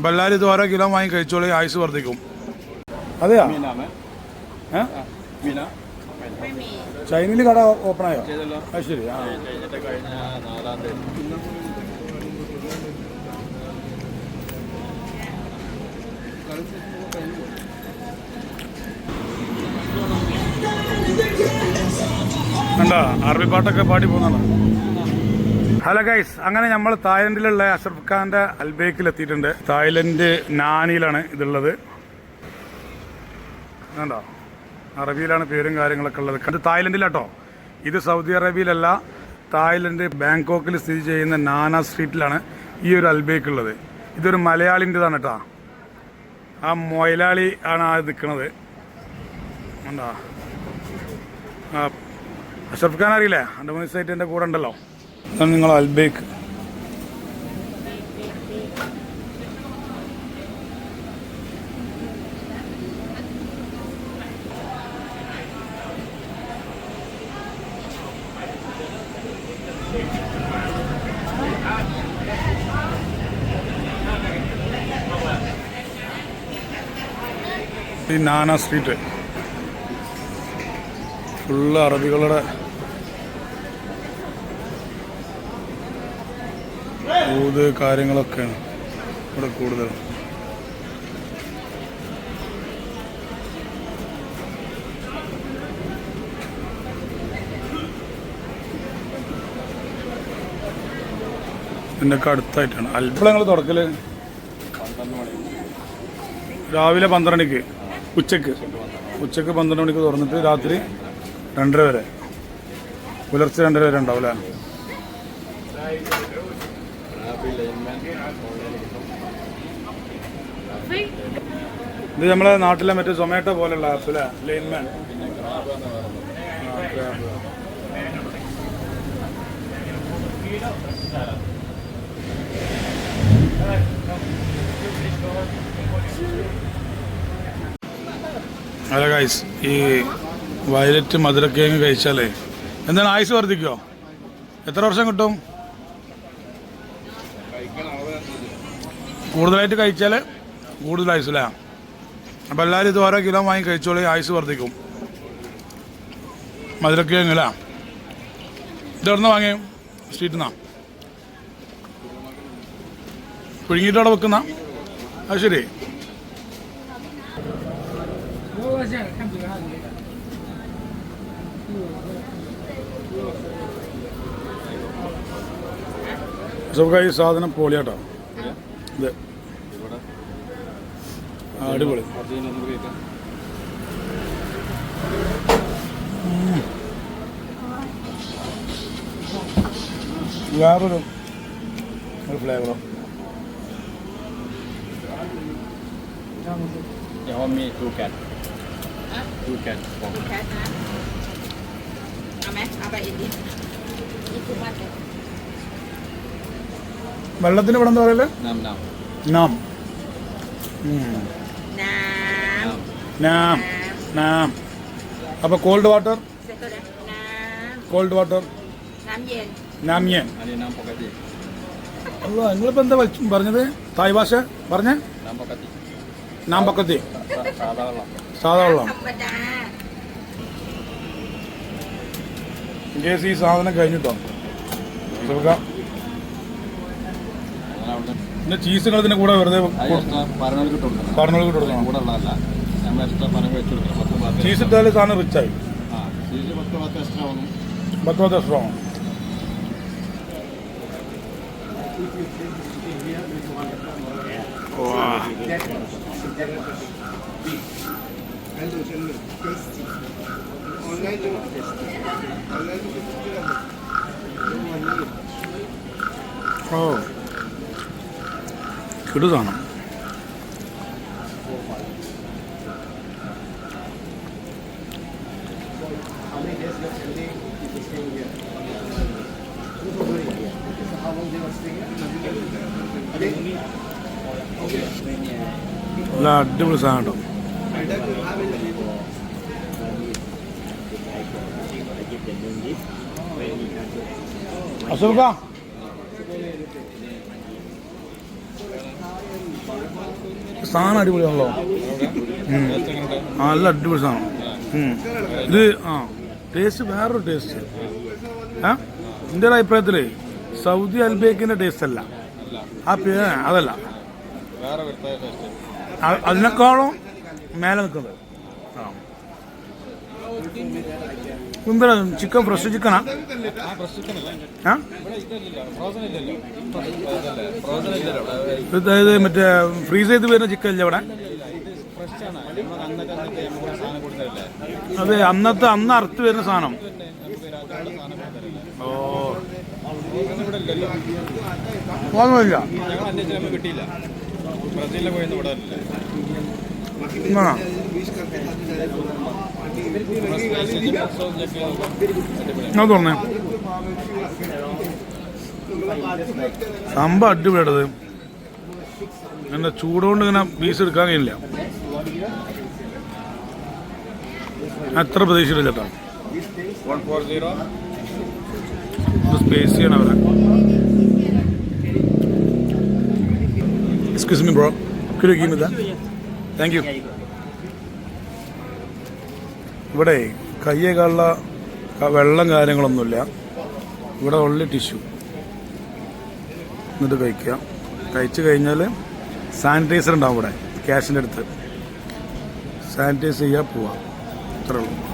അപ്പൊ എല്ലാരും ഇത് ഓരോ കിലോ വാങ്ങി കഴിച്ചോളി ആയുസ് വർദ്ധിക്കും. അതെയാ? ചൈനയിൽ കട ഓപ്പൺ ആയോ? അത് ശരി ആ. കണ്ട? അറബി പാട്ടൊക്കെ പാടി പോകുന്നതാണ് ഹലോ ഗൈസ് അങ്ങനെ നമ്മൾ തായ്ലൻഡിലുള്ള അഷറഫ് ഖാന്റെ അൽബേക്കിൽ എത്തിയിട്ടുണ്ട്. തായ്ലൻഡ് നാനിയിലാണ് ഇതുള്ളത്. വേണ്ടോ അറബിയിലാണ് പേരും കാര്യങ്ങളൊക്കെ ഉള്ളത്. ഇത് തായ്ലൻഡിലാട്ടോ ഇത് സൗദി അറേബ്യയിലല്ല. തായ്ലൻഡ് ബാങ്കോക്കിൽ സ്ഥിതി ചെയ്യുന്ന നാന സ്ട്രീറ്റിലാണ് ഈ ഒരു അൽബേക്ക് ഉള്ളത്. ഇതൊരു മലയാളിന്റെതാണ് കേട്ടോ ആ മൊയലാളി ആണ് ആ നിൽക്കുന്നത്. കണ്ടോ? ആ അഷറഫ് ഖാൻ അറിയില്ലേ? രണ്ട് മൂന്ന് ദിവസമായിട്ട് എന്റെ കൂടെ ഉണ്ടല്ലോ. ഇതാണ് നിങ്ങൾ അൽബേക്ക്. നാന സ്ട്രീറ്റ് ഫുള്ള് അറബികളുടെ ഊത് കാര്യങ്ങളൊക്കെയാണ് ഇവിടെ കൂടുതൽ. ഇതിന്റെയൊക്കെ അടുത്തായിട്ടാണ്. അല്പം തുടക്കൽ? രാവിലെ പന്ത്രണ്ടണിക്ക് ഉച്ചയ്ക്ക്. ഉച്ചയ്ക്ക് പന്ത്രണ്ട് മണിക്ക് തുറന്നിട്ട് രാത്രി രണ്ടര വരെ. പുലർച്ചെ രണ്ടര വരെ ഉണ്ടാവും അല്ലേ? ഇത് നമ്മളെ നാട്ടിലെ മറ്റേ സൊമാറ്റോ പോലുള്ള ആപ്പ് അല്ലേ ലൈൻമാൻ അല്ല ഗൈസ് ഈ വയലറ്റ് മധുരക്കേങ്ങ് കഴിച്ചാലേ എന്താണ് ആയുസ് വർദ്ധിക്കോ? എത്ര വർഷം കിട്ടും? കൂടുതലായിട്ട് കഴിച്ചാൽ കൂടുതൽ ആയുസ് അല്ലേ അപ്പം എല്ലാവരും ഇത് ഓരോ കിലോ വാങ്ങി കഴിച്ചോളി ആയുസ് വർദ്ധിക്കും. മധുരക്കിഴങ്ങ് അല്ലേ ഇതെവിടുന്ന് വാങ്ങി സ്ട്രീറ്റിൽ നിന്നാ പിഴുങ്ങിയിട്ടവിടെ വെക്കുന്ന? അത് ശരി. സുഖമായി സാധനം പോളിയാട്ടോ. ഇത്. അടിപൊളി. വേറൊരു ഒരു ഫ്ലേവറോ യവമി ടു കാറ്റ് ടു കാറ്റ് ടു കാറ്റ് ആ മേ അബ ഇതി ഇത് മാറ്റേ വെള്ളത്തിന് ഇവിടെ എന്താ പറയല്ലേ നാം നാം. നാം. അപ്പൊ കോൾഡ് വാട്ടർ കോൾഡ് വാട്ടർ അല്ല നിങ്ങളിപ്പോ എന്താ പറഞ്ഞത്? തായ് ഭാഷ പറഞ്ഞ? നാം പക്കത്തി. സാധാ വെള്ളം. ഇൻ കേസ് ഈ സാധനം കഴിഞ്ഞിട്ടോ? പിന്നെ ചീസുകൾ ഇതിന്റെ കൂടെ വെറുതെ അത് എക്സ്ട്രാ പറഞ്ഞവർക്ക് ഇട്ട് കൊടുക്കണം. പറഞ്ഞോളൂ കൊടുക്കണം. കൂടെ ഉള്ളതല്ല. നമ്മൾ എക്സ്ട്രാ പറഞ്ഞ വെച്ച് കൊടുക്കണം. പത്ത് ഭാഗത്ത് ചീസ് ഇട്ടാൽ സാധനം റിച്ചായി ആ ചീസ് പത്ത് ഭാഗത്ത് എക്സ്ട്രാ വന്നു. പത്ത് പത്ത് സ്ട്രോങ് ഓ. കിടുതാണ്. നല്ല അടിപൊളി സാധനം അശോക സാധനം അടിപൊളിയാണല്ലോ. നല്ല അടിപൊളി സാധനം. ഇത് ആ ടേസ്റ്റ് വേറൊരു ടേസ്റ്റ് ആ? എന്റെ ഒരു അഭിപ്രായത്തിൽ സൗദി അൽബേക്കിന്റെ ടേസ്റ്റ് അല്ല. ആ പേ അതല്ല. അതിനേക്കാളും മേലെ നിൽക്കുന്നത്. ആ. എന്താ ചിക്കൻ ഫ്രഷ് ചിക്കനാ ഇല്ലല്ലോ മറ്റേ ഫ്രീസ് ചെയ്ത് വരുന്ന ചിക്കൻ അല്ലേ അവിടെ ഇത് അതെ അന്നത്തെ അന്ന് അറുത്ത് വരുന്ന സാധനം. ഓ. ഒന്നുമില്ല കിട്ടിയില്ല ബ്രസീലിലെ പോയി ഇവിടെ ഞാൻ തോന്നേ സംഭവം അടിപൊളിയാട്ടത് എന്റെ ചൂടുകൊണ്ട് ഇങ്ങനെ പീസ് എടുക്കാൻ കഴിയില്ല. അത്ര എത്ര പ്രതീക്ഷിച്ചില്ല ചേട്ടാ. സ്പേസ് ചെയ്യണം അവരെ. എക്സ്ക്യൂസ് മീ ബ്രോ കുരു ഗീമിത താങ്ക് യു ഇവിടെ കയ്യേക്കാളുള്ള വെള്ളം കാര്യങ്ങളൊന്നുമില്ല. ഇവിടെ ഉള്ളി ടിഷ്യു എന്നിട്ട് കഴിക്കുക. കഴിച്ചു കഴിഞ്ഞാൽ സാനിറ്റൈസർ ഉണ്ടാവും ഇവിടെ. ക്യാഷിന്റെ അടുത്ത്. സാനിറ്റൈസ് ചെയ്യുക പോവാം. അത്രേ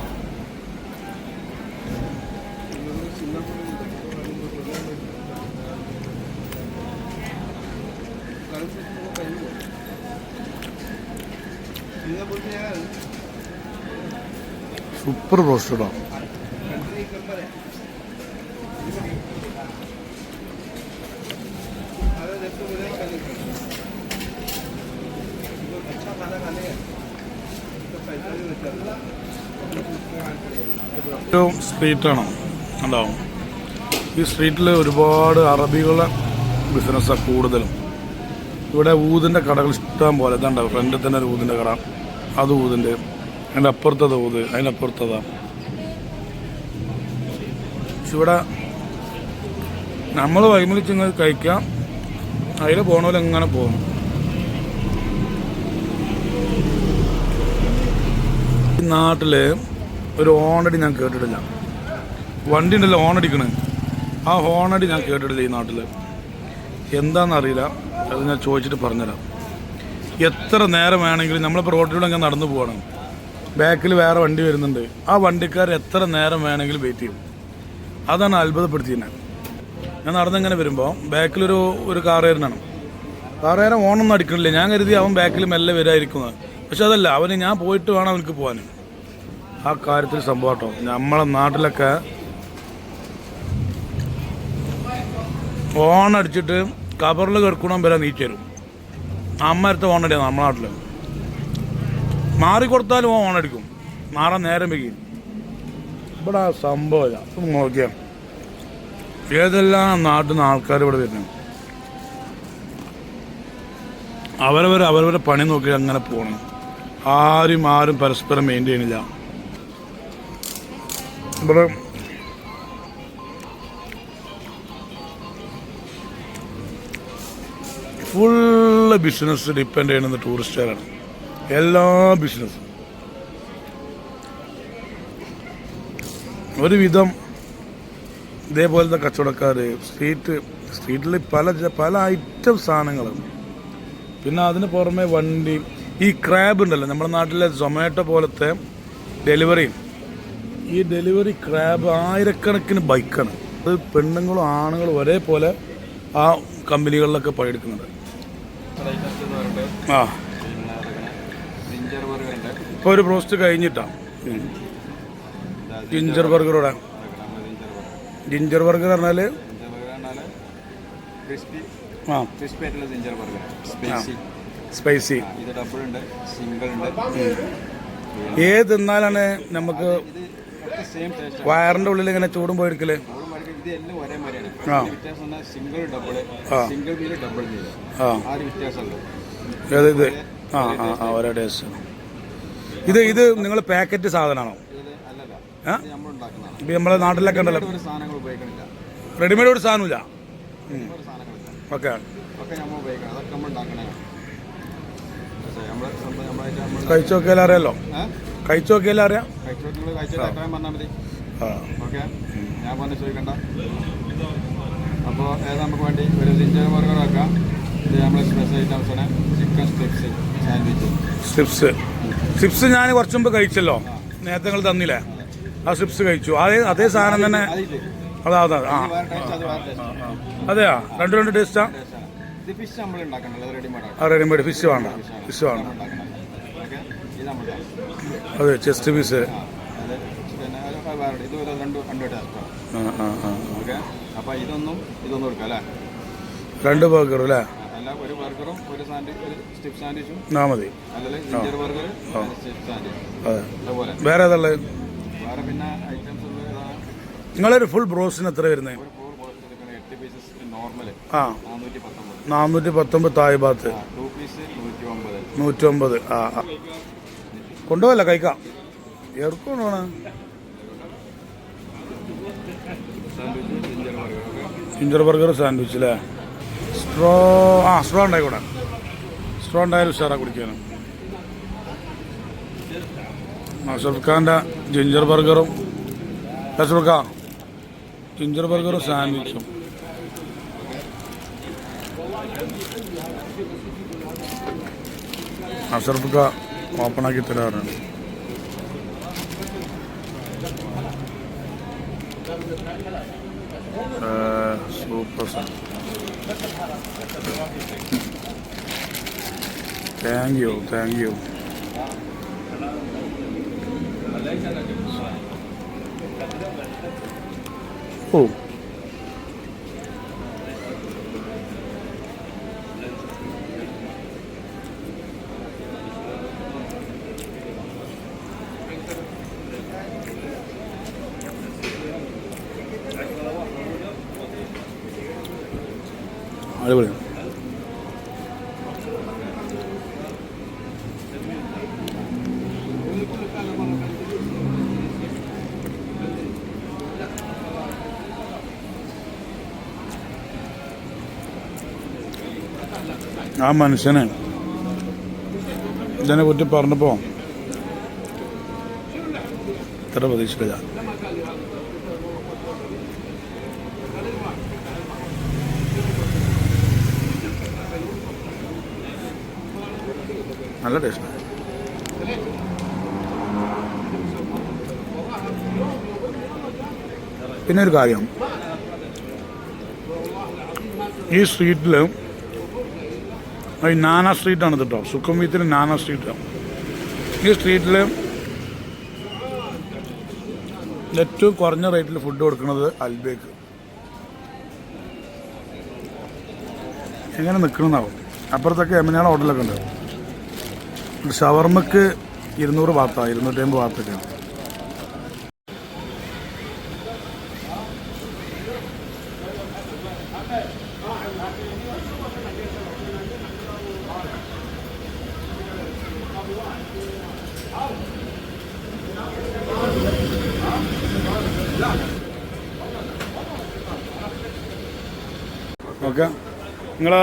സൂപ്പർ റോസ്റ്റഡോ ഏറ്റവും സ്ട്രീറ്റാണ് ഉണ്ടാവും. ഈ സ്ട്രീറ്റിൽ ഒരുപാട് അറബികളുടെ ബിസിനസ്സാണ് കൂടുതലും. ഇവിടെ ഊതിന്റെ കടകൾ ഇഷ്ടം പോലെ. ഇതുണ്ടാവും ഫ്രണ്ടിൽ തന്നെ ഒരു ഊതിന്റെ കട. അത് ഊതിന്റെ. അതിന്റെ അപ്പുറത്തത് ഊത് അതിനപ്പുറത്തതാ. പക്ഷെ ഇവിടെ നമ്മൾ വൈമലിച്ച് ഇങ്ങനെ കഴിക്കാം. അതിൽ പോകണമല്ലോ എങ്ങനെ പോകും നാട്ടിൽ ഒരു ഹോണടി ഞാൻ കേട്ടിട്ടില്ല. വണ്ടി ഉണ്ടല്ലോ ഹോണടിക്കണേ ആ ഹോണടി ഞാൻ കേട്ടിട്ടില്ല ഈ നാട്ടിൽ എന്താണെന്നറിയില്ല അത് ഞാൻ ചോദിച്ചിട്ട് പറഞ്ഞുതരാം. എത്ര നേരം വേണമെങ്കിലും നമ്മളിപ്പോൾ റോഡിലൂടെ അങ്ങനെ നടന്നു പോവാണ്. ബാക്കിൽ വേറെ വണ്ടി വരുന്നുണ്ട്. ആ വണ്ടിക്കാർ എത്ര നേരം വേണമെങ്കിലും വെയിറ്റ് ചെയ്യും. അതാണ് അത്ഭുതപ്പെടുത്തിയത്. ഞാൻ നടന്നിങ്ങനെ വരുമ്പോൾ ബാക്കിലൊരു ഒരു കാറുകാരനാണ് കാറുകാരൻ ഓണൊന്നും അടിക്കണില്ല. ഞാൻ കരുതി അവൻ ബാക്കിൽ മെല്ലെ വരായിരിക്കുന്നത് പക്ഷെ അതല്ല അവന് ഞാൻ പോയിട്ട് വേണം അവനക്ക് പോകാൻ ആ കാര്യത്തിൽ സംഭവം കേട്ടോ. നമ്മളെ നാട്ടിലൊക്കെ ഓണടിച്ചിട്ട് കബറിൽ കിടക്കണം വരെ നീറ്റ് തരും. അമ്മരത്തെ ഓൺ അടിയാണ് നമ്മുടെ നാട്ടിൽ മാറിക്കൊടുത്താലും ഓൺ എടുക്കും മാറാൻ നേരം വെക്കും ഇവിടെ സംഭവമില്ല ഒന്ന് നോക്കിയാ. ഏതെല്ലാം നാട്ടിൽ നിന്ന് ആൾക്കാർ ഇവിടെ വരുന്നു? അവരവർ അവരവരെ പണി നോക്കി അങ്ങനെ പോകണം ആരും ആരും പരസ്പരം മെയിന്റെയിൻ ചെയ്യണില്ല. ഇവിടെ ഫുള്ള് ബിസിനസ് ഡിപ്പെൻഡ് ചെയ്യുന്നത് ടൂറിസ്റ്റുകാരാണ് എല്ലാ ബിസിനസ്സും. ഒരുവിധം ഇതേപോലത്തെ കച്ചവടക്കാർ സ്ട്രീറ്റ് സ്ട്രീറ്റിൽ പല പല ഐറ്റം സാധനങ്ങൾ പിന്നെ അതിന് പുറമെ വണ്ടി ഈ ക്രാബ് ഉണ്ടല്ലോ നമ്മുടെ നാട്ടിലെ സൊമാറ്റോ പോലത്തെ ഡെലിവറി ഈ ഡെലിവറി ക്രാബ് ആയിരക്കണക്കിന് ബൈക്കാണ് അത് പെണ്ണുങ്ങളും ആണുങ്ങളും ഒരേപോലെ ആ കമ്പനികളിലൊക്കെ പറഞ്ഞിട്ട് ആ പിന്നെ അതങ്ങനെ ജിഞ്ചർ ബർഗർ ഉണ്ട് ഇപ്പോൾ ഒരു ബ്രോസ്റ്റ് കഴിഞ്ഞിട്ടാണ് ജിഞ്ചർ ബർഗറോടെ ജിഞ്ചർ ബർഗർ പറഞ്ഞാൽ ആ. സ്പൈസി. ഏത് തിന്നാലാണ് നമുക്ക് വയറിന്റെ ഉള്ളിൽ ഇങ്ങനെ ചൂടും പോയിരിക്കൽ സിംഗിൾ ഡബിൾ ആ. ഒരേ ടേസ്റ്റ് ഇത് ഇത് നിങ്ങൾ പാക്കറ്റ് സാധനമാണോ ഇപ്പം നമ്മളെ നാട്ടിലൊക്കെ ഉണ്ടല്ലോ. റെഡിമെയ്ഡ് ഒരു സാധനമില്ല. ഓക്കെ. ഒക്കെ നമ്മൾ ഉപയോഗിക്കണം. അതൊക്കെ നമ്മൾ ഉണ്ടാക്കണേ. നമ്മൾ സ്വന്തം നമ്മൾ കഴിച്ചു നോക്കിയാൽ അറിയാലോ? കഴിച്ചു നോക്കിയാൽ അറിയാം. അപ്പോൾ ഏത് നമുക്ക് വേണ്ടി? ഒരു ജിഞ്ചർ ബർഗർ ആക്കാം നമ്മളെ സ്പെഷ്യൽ ഐറ്റംസാണ് chicken strips sandwich strips strips ഞാൻ കുറച്ചു മുമ്പ് കഴിച്ചല്ലോ. നേരത്തെ നിങ്ങൾ തന്നില്ലേ? ആ സ്ട്രിപ്സ് കഴിച്ചു. അതേ അതേ സാധനം തന്നെ അതെ അതാ ആ. അതെയാ? രണ്ട് രണ്ട് ടേസ്റ്റാ ആ? ഫിഷ് വേണ്ട. ഫിഷ് വേണ്ട. അതെ ചെസ്റ്റ് പീസ് ആ ആ ആ അപ്പോൾ ഇതൊന്നും ഇതൊന്നും എടുക്കാം അല്ലേ? രണ്ട് ബർഗർ അല്ലേ അല്ല ഒരു ബർഗറും ഒരു സാൻഡ്വിച്ച് ഒരു സ്റ്റിപ്പ് സാൻഡ്വിച്ചും മതി. അല്ലെങ്കിൽ ബർഗർ സാൻഡ്വിച്ച്. വേറെ ഏതുള്ളത് വേറെ പിന്നെ ഐറ്റംസ് നിങ്ങളൊരു ഫുൾ ബ്രോസിന് എത്ര വരുന്നത് ആ. നാനൂറ്റി പത്തൊമ്പത് തായ് ഭാഗത്ത് നൂറ്റൊമ്പത് ആ ആ. കൊണ്ടുപോകല്ല കഴിക്കാം. ബർഗർ ജിഞ്ചർ ബർഗർ സാൻഡ്വിച്ച് അല്ലേ സ്ട്രോ ആ സ്ട്രോ ഉണ്ടായിക്കൂടെ സ്ട്രോ ഉണ്ടായാലും ഉഷാറാ കുടിക്കാനും. അഷറഫ് ജിഞ്ചർ ബർഗറും അഷറഫ് ജിഞ്ചർ ബർഗറും സാൻഡ്വിച്ചും അഷറഫ് ഖാൻ ഓപ്പണാക്കി തരാറുണ്ട് super sir thank you thank you ഓ അടിപൊളി. ആ മനുഷ്യനെ ഇതിനെ കുറ്റി പറഞ്ഞപ്പോ ഇത്ര പ്രതീക്ഷിക്കില്ല നല്ല ടേസ്റ്റ്. പിന്നെ ഒരു കാര്യം. ഈ സ്ട്രീറ്റിൽ ഈ നാന സ്ട്രീറ്റാണ് കേട്ടോ സുഖംവീത്തിൽ നാന സ്ട്രീറ്റാണ് ഈ സ്ട്രീറ്റിൽ ഏറ്റവും കുറഞ്ഞ റേറ്റിൽ ഫുഡ് കൊടുക്കുന്നത് അൽബേക്ക്. എങ്ങനെ നിൽക്കണമെന്നാവും അപ്പുറത്തൊക്കെ എമിനാള ഹോട്ടലൊക്കെ ഉണ്ട്. ഷവർമ്മക്ക് ഇരുന്നൂറ് വാർത്ത ഇരുന്നൂറ്റി അമ്പത് ഭാഗത്തൊക്കെയാണ് ഓക്കെ. നിങ്ങൾ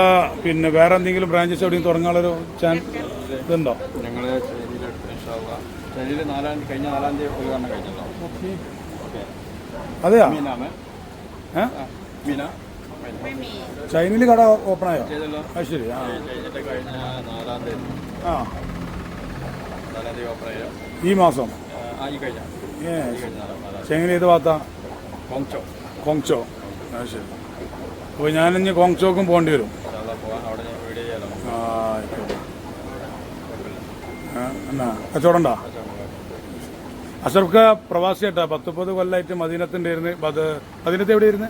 പിന്നെ വേറെ എന്തെങ്കിലും ബ്രാഞ്ചസ് എവിടെയും തുടങ്ങാനുള്ളൊരു ചാൻസ് ഇതുണ്ടോ? ഞങ്ങൾ നാലാം തീയതി കഴിഞ്ഞ നാലാം തീയതി അതെയാ? ചൈനയിൽ കട ഓപ്പൺ ആയോ? അത് ശരി ആ. കഴിഞ്ഞ നാലാം തീയതി. ആ. ഈ മാസം? ചൈനയിൽ ഏത് ഭാഗത്താ? കൊങ്ചോ. കൊങ്ചോ. ആ ശരി. അപ്പോൾ ഞാനിഞ്ഞ് കോങ്ചോക്കും പോകേണ്ടി വരും. ആ ആയിക്കോട്ടെ. ആ, അഷർഫ് അഷർക്ക പ്രവാസിയായിട്ടാ പത്ത് മുപ്പത് കൊല്ലമായിട്ട് മദീനത്തിന്റെ ഇരുന്ന് മദീനത്ത് എവിടെ ഇരുന്ന്?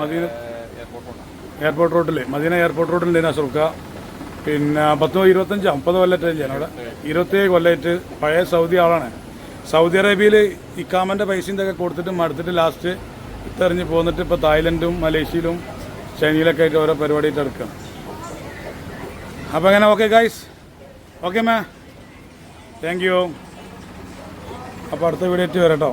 മദീന എയർപോർട്ട് റോഡിൽ മദീന എയർപോർട്ട് റോഡിൽ അഷർഫ് പിന്നെ പത്ത് ഇരുപത്തഞ്ച് അമ്പത് കൊല്ലായിട്ട് ഞാൻ അവിടെ. ഇരുപത്തേഴ് കൊല്ലമായിട്ട് പഴയ സൗദി ആളാണ്. സൗദി അറേബ്യയിൽ ഇക്കാമന്റെ പൈസയും ഇതൊക്കെ കൊടുത്തിട്ട് മടുത്തിട്ട് ലാസ്റ്റ് ഇത്തെറിഞ്ഞ് പോന്നിട്ട് ഇപ്പൊ തായ്ലൻഡും മലേഷ്യയിലും ചൈനയിലൊക്കെ ആയിട്ട് ഓരോ പരിപാടിയിട്ട് എടുക്കുക അപ്പോൾ അങ്ങനെ ഓക്കെ ഗൈസ് ഓക്കെ മാ താങ്ക് യു അപ്പോൾ അടുത്ത വീഡിയോ വരാം കേട്ടോ